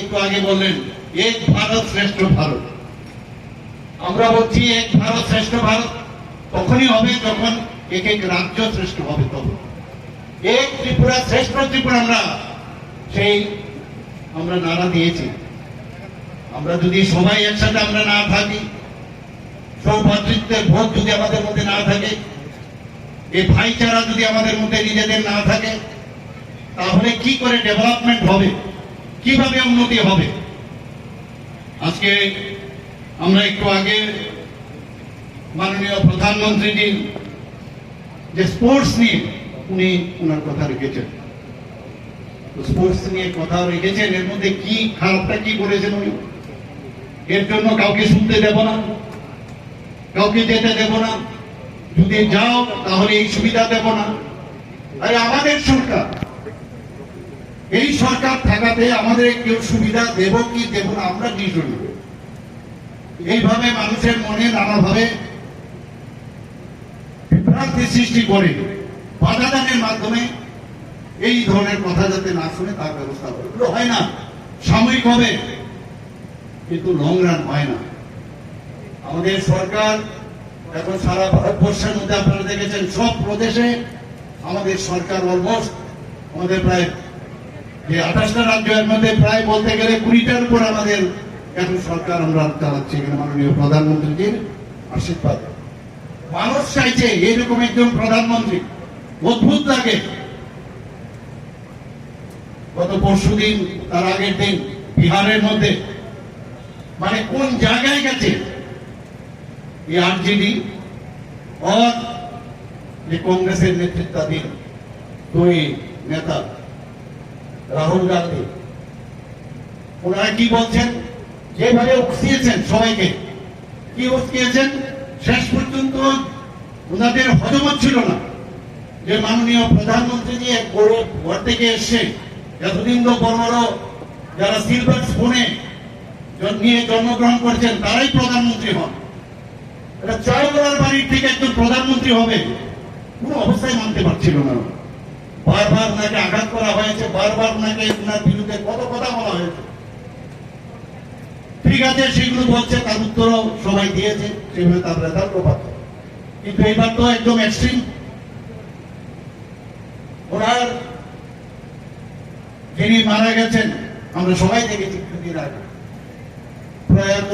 একটু আগে বললেন, এক ভারত শ্রেষ্ঠ ভারত। আমরা বলছি, এক ভারত শ্রেষ্ঠ ভারত। তখনই হবে যখন এক এক রাজ্য শ্রেষ্ঠ হবে তখন। এক ত্রিপুরা, শ্রেষ্ঠ ত্রিপুরা আমরা, সেই আমরা নারা দিয়েছি। আমরা যদি সবাই একসাথে আমরা না থাকি, সৌভাতৃত্বের ভোট যদি আমাদের মধ্যে না থাকে এই ভাইচারা যদি আমাদের মধ্যে নিজেদের না থাকে, তাহলে কি করে ডেভেলপমেন্ট হবে? কীভাবে উন্নতি হবে? আজকে আমরা একটু আগে মাননীয় প্রধানমন্ত্রীজির যে স্পোর্টস নিয়ে উনি ওনার কথা রেখেছেন। স্পোর্টস নিয়ে কথা রেখেছেন, এর মধ্যে কি খারাপটা কি করেছেন উনি? এর জন্য কাউকে শুনতে দেব না, কাউকে যেতে দেব না। যদি যাও, তাহলে এই সুবিধা দেব না। আরে আমাদের সরকার এই সরকার থাকাতে আমাদের কেউ সুবিধা দেব কি দেব না, আমরা কি শুনি এইভাবে মানুষের মনে নানাভাবে বিভ্রান্তি সৃষ্টি করে বাধাদানের মাধ্যমে এই ধরনের কথা যাতে না শুনে তার ব্যবস্থা করে। হয় না। সাময়িক হবে, কিন্তু লং রান হয় না। আমাদের সরকার, এখন সারা ভারতবর্ষের মধ্যে আপনারা দেখেছেন, সব প্রদেশে আমাদের সরকার অলমোস্ট আমাদের প্রায় আঠাশটা রাজ্যের মধ্যে প্রায় বলতে গেলে কুড়িটার উপর আমাদের এখন সরকার আমরা এখানে মাননীয় প্রধানমন্ত্রীজির আশীর্বাদ। মানুষ চাইছে এইরকম একজন প্রধানমন্ত্রী। অদ্ভুত লাগে। গত পরশু দিন, তার আগের দিন বিহারের মধ্যে মানে কোন জায়গায় গেছে? এই আরজেডি और নেতৃত্বাধীন দুই নেতা রাহুল গান্ধী। ওনারা কি বলছেন? যেভাবে উস্কিয়েছেন সবাইকে, কি উস্কিয়েছেন শেষ পর্যন্ত ওনাদের হজম ছিল না যে মাননীয় প্রধানমন্ত্রী যে বড় ঘর থেকে এসছে। এতদিন তো বড় যারা সিলভার স্পুনে নিয়ে জন্মগ্রহণ করছেন, তারাই প্রধানমন্ত্রী হন। এটা চারগোড়ার বাড়ির থেকে একজন প্রধানমন্ত্রী হবে, কোনো অবস্থায় মানতে পারছিল না। বারবার ওনাকে আঘাত করা হয়েছে, বারবার ওনাকে ওনার বিরুদ্ধে কত কথা বলা হয়েছে। ঠিক আছে, সেগুলো বলছে, তার উত্তরও সবাই দিয়েছে সেভাবে তার রেজাল্ট পাচ্ছে। কিন্তু এইবার তো একদম এক্সট্রিম ওনার যিনি মারা গেছেন, আমরা সবাই দেখেছি কিছুদিন আগে। প্রয়াত